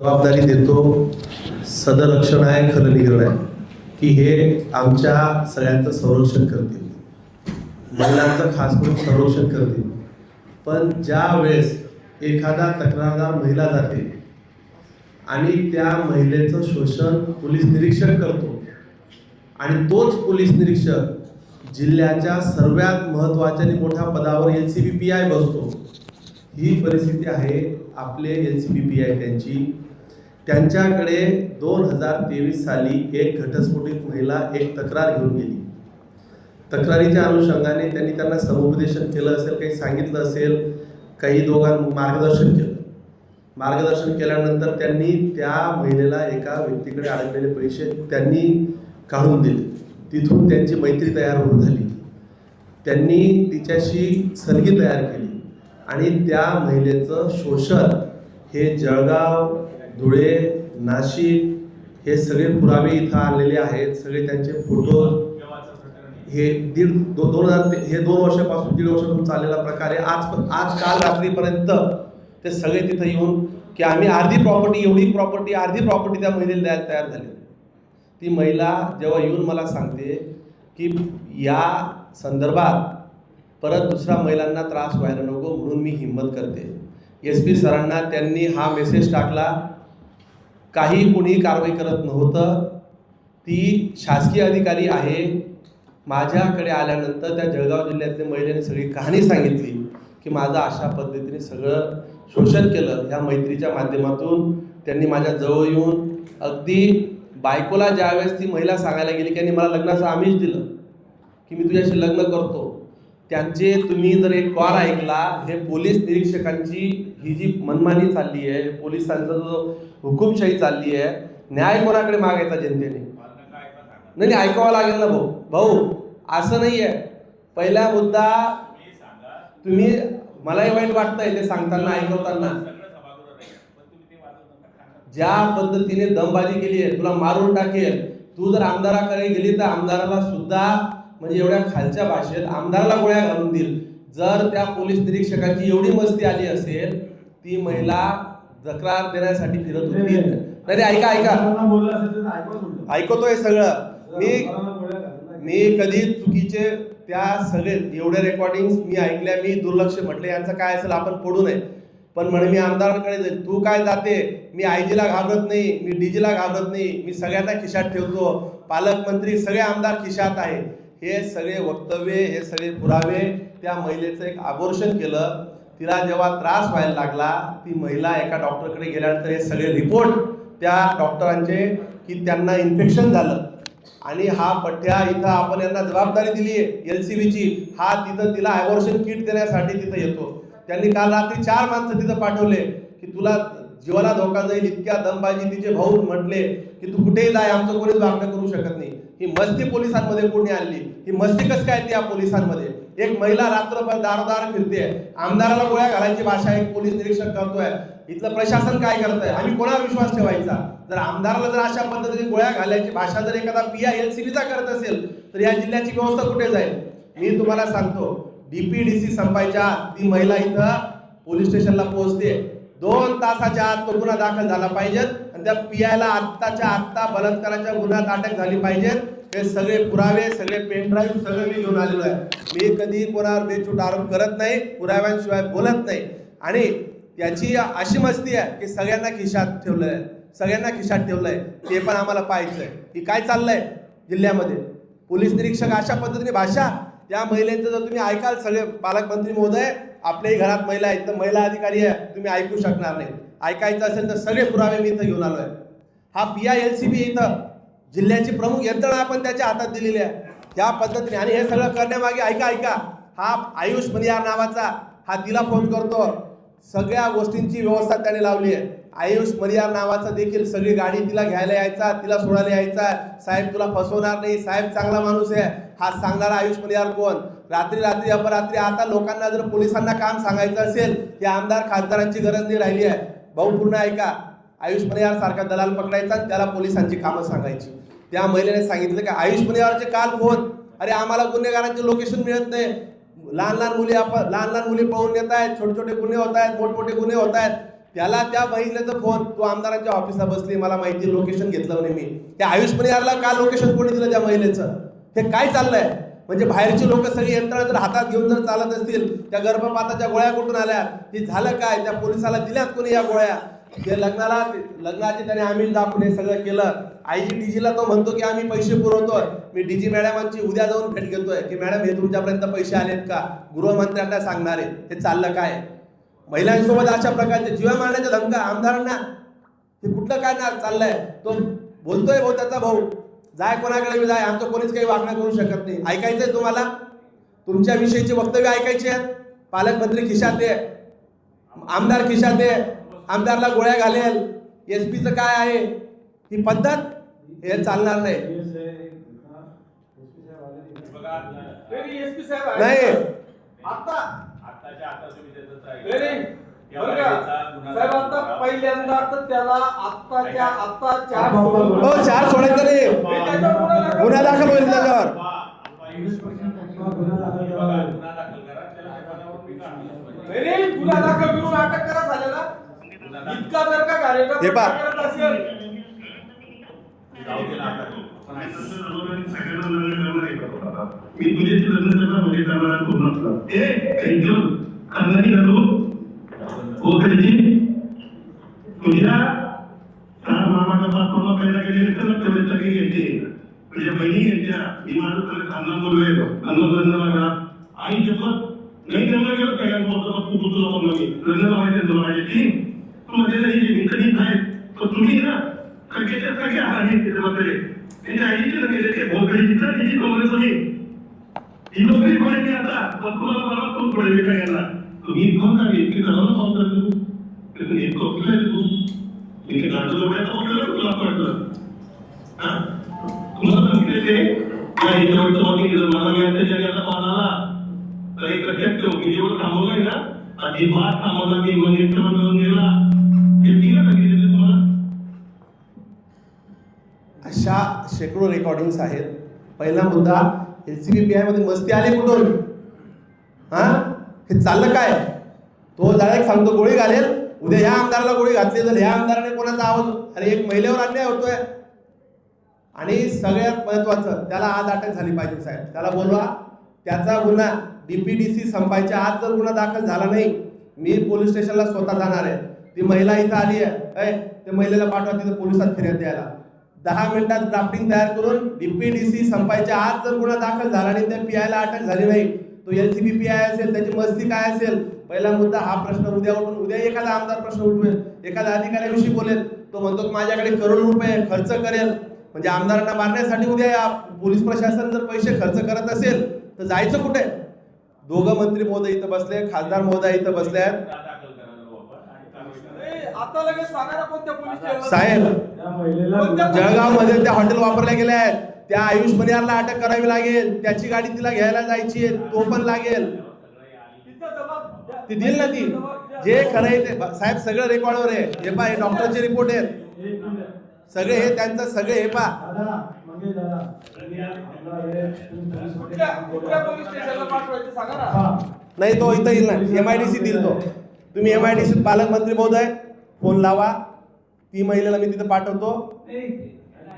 जबाबदारी देतो. सदरक्षण आहे खरं निग्रह आहे. की हे आमच्या सगळ्यांचं संरक्षण करतील. महिलांचं खास करून संरक्षण करतील. पण ज्या वेळेस एखादा तक्रारदार महिला जाते आणि त्या महिलेचं शोषण पोलीस निरीक्षक करतो आणि तोच पोलीस निरीक्षक जिल्ह्याच्या सर्वात महत्त्वाच्या आणि मोठ्या पदावर L C B P I बसतो ही परिस्थिती आहे आपले L C B P I त्यांची. त्यांच्याकडे दोन हजार तेवीस साली एक घटस्फोटित महिला एक तक्रार घेऊन गेली. तक्रारीच्या अनुषंगाने त्यांनी त्यांना समुपदेशन केलं असेल काही सांगितलं असेल काही दोघां मार्गदर्शन केलं. मार्गदर्शन केल्यानंतर त्यांनी त्या महिलेला एका व्यक्तीकडे अडकलेले पैसे त्यांनी काढून दिले. तिथून त्यांची मैत्री तयार होऊन झाली. त्यांनी तिच्याशी सलगी तयार केली. आणि त्या महिलेचं शोषण हे जळगाव धुळे नाशिक हे सगळे पुरावे इथं आणलेले आहेत. सगळे त्यांचे फोटो हे दीड दो, दोन हजार हे दोन वर्षापासून दीड वर्षापासून चाललेला प्रकार आहे. आज आज काल रात्रीपर्यंत ते सगळे तिथं येऊन की आम्ही अर्धी प्रॉपर्टी एवढी प्रॉपर्टी अर्धी प्रॉपर्टी त्या महिलेला द्यायला तयार झाली. ती महिला जेव्हा येऊन मला सांगते की या संदर्भात परत दुसऱ्या महिलांना त्रास व्हायला नको म्हणून मी हिंमत करते. एस पी सरांना त्यांनी हा मेसेज टाकला काही कुणी कारवाई करत नव्हतं. ती शासकीय अधिकारी आहे. माझ्याकडे आल्यानंतर त्या जळगाव जिल्ह्यातल्या महिलेने सगळी कहाणी सांगितली की माझं अशा पद्धतीने सगळं शोषण केलं. ह्या मैत्रीच्या माध्यमातून त्यांनी माझ्या जवळ येऊन अगदी बायकोला ज्यावेळेस ती महिला सांगायला गेली की मला लग्नाचं आमिष दिलं की मी तुझ्याशी लग्न करतो. त्यांचे तुम्ही जर एक कॉल ऐकला हे पोलीस निरीक्षकांची ही जी मनमानी चालली आहे पोलिसांचा जो हुकुमशाही चालली आहे न्याय कोणाकडे मागायचा जनतेने? नाही नाही ऐकावं लागेल ना भाऊ. भाऊ असं नाही आहे पहिला मुद्दा तुम्ही मलाही वाईट वाटतंय ते सांगताना ऐकवताना. ज्या पद्धतीने दमबाजी केली आहे तुला मारून टाकेल. तू जर आमदाराकडे गेली तर आमदाराला सुद्धा म्हणजे एवढ्या खालच्या भाषेत आमदाराला गोळ्या घालून देईल. जर त्या पोलीस निरीक्षकाची एवढी मस्ती आली असेल ती महिला तक्रार देण्यासाठी फिरत होती. नाही ऐका ऐका. ऐकतोय सगळं. मी मी कधी चुकीचे त्या सगळे एवढे रेकॉर्डिंग मी ऐकल्या मी दुर्लक्ष म्हटले यांचं काय असेल आपण पडू नये. पण म्हणे मी आमदारांकडे जाईल. तू काय जाते? मी आयजीला घाबरत नाही मी डीजीला घाबरत नाही मी सगळ्यांना खिशात ठेवतो. पालकमंत्री सगळे आमदार खिशात आहे. हे सगळे वक्तव्य हे सगळे पुरावे त्या महिलेचं एक आबोर्शन केलं. तिला जेव्हा त्रास व्हायला लागला ती महिला एका डॉक्टरकडे गेल्यानंतर हे सगळे रिपोर्ट त्या डॉक्टरांचे की त्यांना इन्फेक्शन झालं. आणि हा पठ्या इथं आपण यांना जबाबदारी दिली आहे एल सी बीची. हा तिथं तिला ॲबोर्शन किट देण्यासाठी तिथं येतो. त्यांनी काल रात्री चार माणसं तिथं पाठवले की तुला जीवाला धोका जाईल इतक्या दमबाजी तिचे भाऊ म्हटले की तू कुठेही जाय आमचं कोणीच वागणं करू शकत नाही. ही मस्ती पोलिसांमध्ये कोणी आणली? ही मस्ती कसं काय त्या पोलिसांमध्ये? एक महिला रात्रभर दारदार फिरते आमदाराला गोळ्या घालायची भाषा एक पोलीस निरीक्षक करतोय. इथलं प्रशासन काय करतंय? आम्ही कोणावर विश्वास ठेवायचा? जर आमदाराला जर अशा पद्धतीने गोळ्या घालायची भाषा जर एखादा पी आय एल चा करत असेल तर या जिल्ह्याची व्यवस्था कुठे जाईल? मी तुम्हाला सांगतो डीपीडीसी संपायच्या ती महिला इथं पोलीस स्टेशनला पोहोचते. दोन तासाच्या आत तो गुन्हा दाखल झाला पाहिजेत. आणि त्या पियाला आत्ताच्या आत्ता बलात्काराच्या गुन्ह्यात अटक झाली पाहिजेत. हे सगळे पुरावे सगळे पेनड्राईव्ह सगळे मी घेऊन आलेलो आहे. मी कधी कोणावर बेचूट आरोप करत नाही पुराव्यांशिवाय बोलत नाही. आणि याची अशी मस्ती आहे की सगळ्यांना खिशात ठेवलं आहे सगळ्यांना खिशात ठेवलं आहे ते पण आम्हाला पाहायचं आहे की काय चाललंय जिल्ह्यामध्ये? पोलीस निरीक्षक अशा पद्धतीने भाषा त्या महिलेचं जर तुम्ही ऐकाल सगळे पालकमंत्री महोदय आपल्याही घरात महिला आहेत तर महिला अधिकारी आहे तुम्ही ऐकू शकणार नाही. ऐकायचं असेल तर सगळे पुरावे मी इथं घेऊन आलो आहे हा P I L C B इथं जिल्ह्याची प्रमुख यंत्रणा आपण त्याच्या हातात दिलेली आहे. त्या पद्धतीने आणि हे सगळं करण्यामागे ऐका ऐका हा आयुष मनियार नावाचा हा तिला फोन करतो. सगळ्या गोष्टींची व्यवस्था त्याने लावली आहे. आयुष मरियार नावाचा देखील सगळी गाडी तिला घ्यायला यायचा तिला सोडायला यायचा. साहेब तुला फसवणार नाही साहेब चांगला माणूस आहे. हा सांगणारा आयुष मरियार कोण? रात्री रात्री अपरात्री. आता लोकांना जर पोलिसांना काम सांगायचं असेल की आमदार खासदारांची गरज नाही राहिली आहे. भाऊ पूर्ण ऐका आयुष मनियार सारखा दलाल पकडायचा त्याला पोलिसांची कामं सांगायची. त्या महिलेने सांगितलं की आयुष मनियारचे काल फोन. अरे आम्हाला गुन्हेगारांचे लोकेशन मिळत नाही. लहान लहान मुली आपण लहान लहान मुली पळून येत आहेत छोटे छोटे गुन्हे होत आहेत मोठमोठे गुन्हे होत आहेत. त्याला त्या बहिणीचा फोन तू आमदारांच्या ऑफिसला बसली मला माहिती लोकेशन घेतलं म्हणे मी. त्या आयुष परिवारला काल लोकेशन कोणी दिलं त्या महिलेचं? हे काय चाललंय? म्हणजे बाहेरची लोक सगळी यंत्रणा जर हातात घेऊन जर चालत असतील त्या गर्भपाताच्या गोळ्या कुठून आल्या? ती झालं काय? त्या पोलिसाला दिल्यात कोणी या गोळ्या? ते लग्नाला लग्नाचे त्याने आम्ही दाखवून हे सगळं केलं. आईजी डीजीला तो म्हणतो की आम्ही पैसे पुरवतोय. मी डीजी मॅडमांची उद्या जाऊन भेट घेतोय. की मॅडम हे तुमच्यापर्यंत पैसे आलेत का? गृहमंत्र्यांना सांगणार हे चाललं काय? महिलांसोबत अशा प्रकारचे जीवा मारण्याच्या धमका आमदारांना हे कुठलं काय ना चाललंय? तो बोलतोय भाऊ त्याचा भाऊ. जाय कोणाकडे बी जाय आमचं कोणीच काही वागणं करू शकत नाही. ऐकायचंय तुम्हाला? तुमच्या विषयीचे वक्तव्य ऐकायचे आहेत? पालकमंत्री खिशात आहे. आमदार खिशात आहे. आमदारला गोळ्या घालेल. एस पीचं काय आहे? ही पद्धत? हे चालणार नाही. एसपी साहेब आहे. नाही. साहेब आता. पहिल्यांदा तर त्याला आत्ताच्या आत्ता चार हो चार सोडायचं नाही मी त्याच्यावर गुन्हा दाखल- गुन्हा दाखल होईल त्याच्यावर. दाखल. नाही, नाही, गुन्हा करून अटक करा झालेला. इतका जर का घाणेरडा हे पहा. करत असेल. मी लग्न ए खानदानी तू तुझ्या सहा मामाचा बाप मामा पहिला गेले तर तेवढे सगळे यांचे म्हणजे बहिणी यांच्या मी माझं सगळं खानदान बोललोय खानदान लग्न लागला आई शपथ नाही लग्न गेलं काय बोलतो तू तू तुला बोललो मी लग्न लावायचं तुला माझ्याशी. तू मध्ये नाही मी कधी नाही तर तुम्ही ना सगळ्याच्या सगळ्या हाताने त्याच्यामध्ये त्यांच्या आईचे लग्न केले ते भोगडी तिथं तिची कमरे सगळी ही नोकरी पडेल आता. पण तुम्हाला मला कोण पडेल काय याला तुम्ही कोण काय इतकी जणांना कॉल करतो तू. इतकं कुठलं आहे तू? मी आता? जगाचा कॉल करून गेला हे तुम्हाला? अशा शेकडो रेकॉर्डिंग्स आहेत. पहिला मुद्दा एलसीबी मध्ये मस्ती आली कुठून? हा? हे चाललं काय? तो डायरेक्ट सांगतो गोळी घालेल. उद्या ह्या आमदाराला गोळी घातली तर ह्या आमदाराने कोणाचा आवाज अरे एक महिलेवर अन्याय होतोय. आणि सगळ्यात महत्वाचं त्याला आज अटक झाली पाहिजे साहेब. त्याला बोलवा. त्याचा गुन्हा डीपीडीसी संपायच्या आज जर गुन्हा दाखल झाला नाही मी पोलीस स्टेशनला स्वतः जाणार आहे. ती महिला इथं आली आहे. ऐ, त्या महिलेला पाठवा तिथं पोलिसात फिरत द्यायला. दहा मिनिटात ड्राफ्टिंग तयार करून डीपीडीसी संपायच्या आज जर गुन्हा दाखल झाला नाही त्या पीआयला अटक झाली नाही तो एलसीबी पीआय असेल त्याची मस्ती काय असेल? पहिला मुद्दा हा प्रश्न उद्या उठून उद्या एखादा आमदार प्रश्न उठवेल. एखाद्या अधिकाऱ्याविषयी बोलेल. तो म्हणतो की माझ्याकडे करोड रुपये खर्च करेल. म्हणजे आमदारांना मारण्यासाठी उद्या या पोलीस प्रशासन जर पैसे खर्च करत असेल तर जायचं कुठे? दोघं मंत्री महोदय इथं बसले खासदार महोदय इथं बसले आहेत. साहेब जळगावमध्ये त्या हॉटेल वापरल्या गेल्या आहेत. त्या आयुष परिवारला अटक करावी लागेल. त्याची गाडी तिला घ्यायला जायची आहे तो पण लागेल. ती देईल ना ती. जे खरं आहे ते. साहेब सगळं रेकॉर्डवर आहे. हे पा हे डॉक्टरचे रिपोर्ट आहेत. सगळे हे त्यांचं सगळे हे पा नाही तो इथं येईल ना. एम आय डी सी देईल तो. तुम्ही एम आय डी सी पालकमंत्री महोदय फोन लावा. ती महिलेला मी तिथं पाठवतो.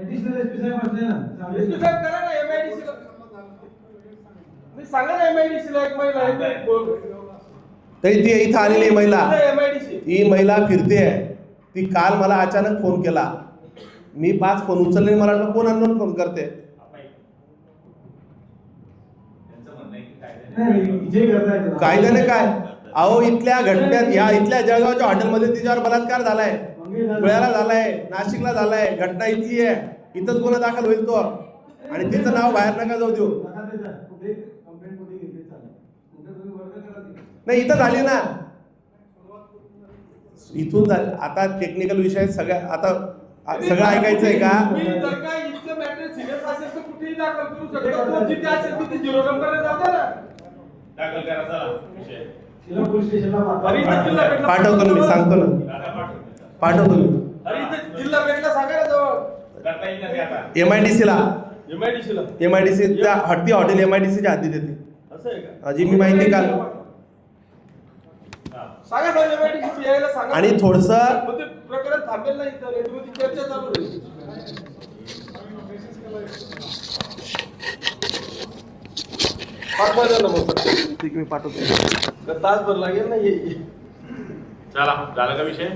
एसपी साहेब करा ना एमआयडीसी मी सांगा ना एमआयडीसी ला एक महिला आहे. तरी ती इथं आलेली आहे महिला. एमआयडीसी ही महिला फिरते आहे. ती काल मला अचानक फोन केला. मी पाच फोन उचलले मला वाटलं कोण अननोन फोन करते? कायद्याने- काय? अहो इथल्या घटनेत ह्या इथल्या जळगावच्या हॉटेलमध्ये तिच्यावर बलात्कार झालाय. धुळ्याला झालाय नाशिकला झालाय घटना इथली आहे. इथंच गुन्हा दाखल होईल तो. आणि तिचं नाव बाहेर नका जाऊ देऊ. नाही इथं झाली ना. इथून झाली. आता टेक्निकल विषय सगळ्या आता सगळं ऐकायचंय का? मी जर का इतकं मॅटर सिरियस असेल तर कुठेही दाखल करू शकतो तो जिथे असेल तिथे झिरो नंबर जाऊ द्या ना. दाखल करा चला. विषय. अरे इथं जिल्हा पेठला पाठवतो ना मी सांगतो ना. पाठवतो मी. एम आय डी सीला एम आय डी सी त्या हट्टी हॉटेल एम आय डी सीच्या हद्दीत येते असं आहे का? जी मी माहिती काल. सांगा साहेब एमआयडीसी यायला सांगा आणि थोडस ठीक मी पाठवतो. तासभर लागेल ना ये चला झाला का विषय?